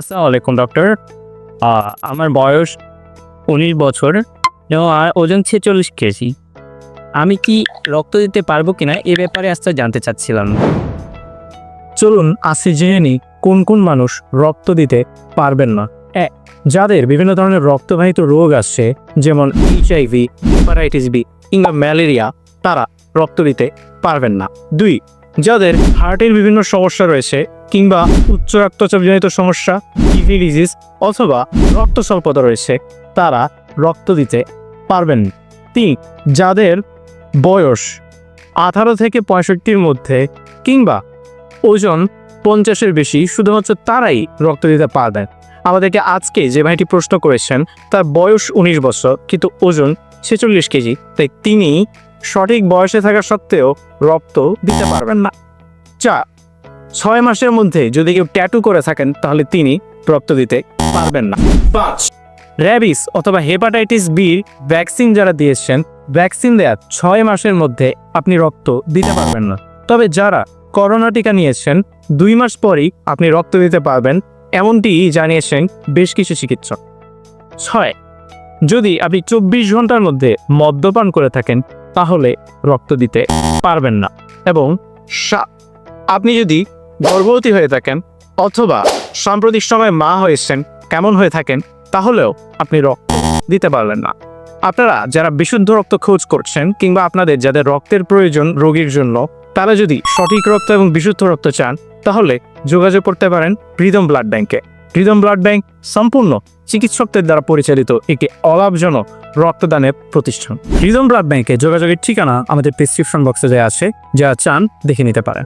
আসসালামু আলাইকুম ডক্টর আমার বয়স উনিশ বছর, এবং ওজন ছেচল্লিশ কেজি। আমি কি রক্ত দিতে পারব কিনা এ ব্যাপারে আজকে জানতে চাচ্ছিলাম। চলুন আসি জেনে নিই কোন কোন মানুষ রক্ত দিতে পারবেন না। এক যাদের বিভিন্ন ধরনের রক্তবাহিত রোগ আসছে, যেমন এইচআইভি হেপাটাইটিস বি কিংবা ম্যালেরিয়া, তারা রক্ত দিতে পারবেন না। দুই, যাদের হার্টের বিভিন্ন সমস্যা রয়েছে কিংবা উচ্চ রক্তচাপজনিত সমস্যা, কিডনি ডিজিজ অথবা রক্ত স্বল্পতা রয়েছে, তারা রক্ত দিতে পারবেন। তিন, যাদের বয়স আঠারো থেকে পঁয়ষট্টির মধ্যে কিংবা ওজন পঞ্চাশের বেশি, শুধুমাত্র তারাই রক্ত দিতে পারবেন। আমাদেরকে আজকে যে ভাইটি প্রশ্ন করেছেন, তার বয়স উনিশ বছর, কিন্তু ওজন ছেচল্লিশ কেজি। তাই তিনি সঠিক বয়সে থাকা সত্ত্বেও রক্ত দিতে পারবেন না। চা ছয় মাসের মধ্যে যদি কেউ ট্যাটু করে থাকেন তাহলে তিনি রক্ত দিতে পারবেন না। পাঁচ। র্যাবিস অথবা হেপাটাইটিস বির ভ্যাকসিন যারা দিয়েছেন ভ্যাকসিন দেওয়ার ছয় মাসের মধ্যে আপনি রক্ত দিতে পারবেন না। তবে যারা করোনা টিকা নিয়েছেন দুই মাস পরেই আপনি রক্ত দিতে পারবেন এমনটি জানিয়েছেন বেশ কিছু চিকিৎসক। ছয়। যদি আপনি চব্বিশ ঘণ্টার মধ্যে মদ্যপান করে থাকেন তাহলে রক্ত দিতে পারবেন না। এবং আপনি যদি গর্ভবতী হয়ে থাকেন অথবা সাম্প্রতিক সময় মা হয়েছেন, কেমন হয়ে থাকেন, তাহলেও আপনি রক্ত দিতে পারবেন না। আপনারা যারা বিশুদ্ধ রক্ত খোঁজ করছেন কিংবা আপনাদের যাদের রক্তের প্রয়োজন রোগীর জন্য, তারা যদি সঠিক রক্ত এবং বিশুদ্ধ রক্ত চান, তাহলে যোগাযোগ করতে পারেন হৃদম ব্লাড ব্যাংকে হৃদম ব্লাড ব্যাংক সম্পূর্ণ চিকিৎসকদের দ্বারা পরিচালিত একটি অলাভজনক রক্তদানের প্রতিষ্ঠান। হৃদম ব্লাড ব্যাংকে যোগাযোগের ঠিকানা আমাদের প্রেসক্রিপশন বক্সে দেওয়া আছে, যা চান দেখে নিতে পারেন।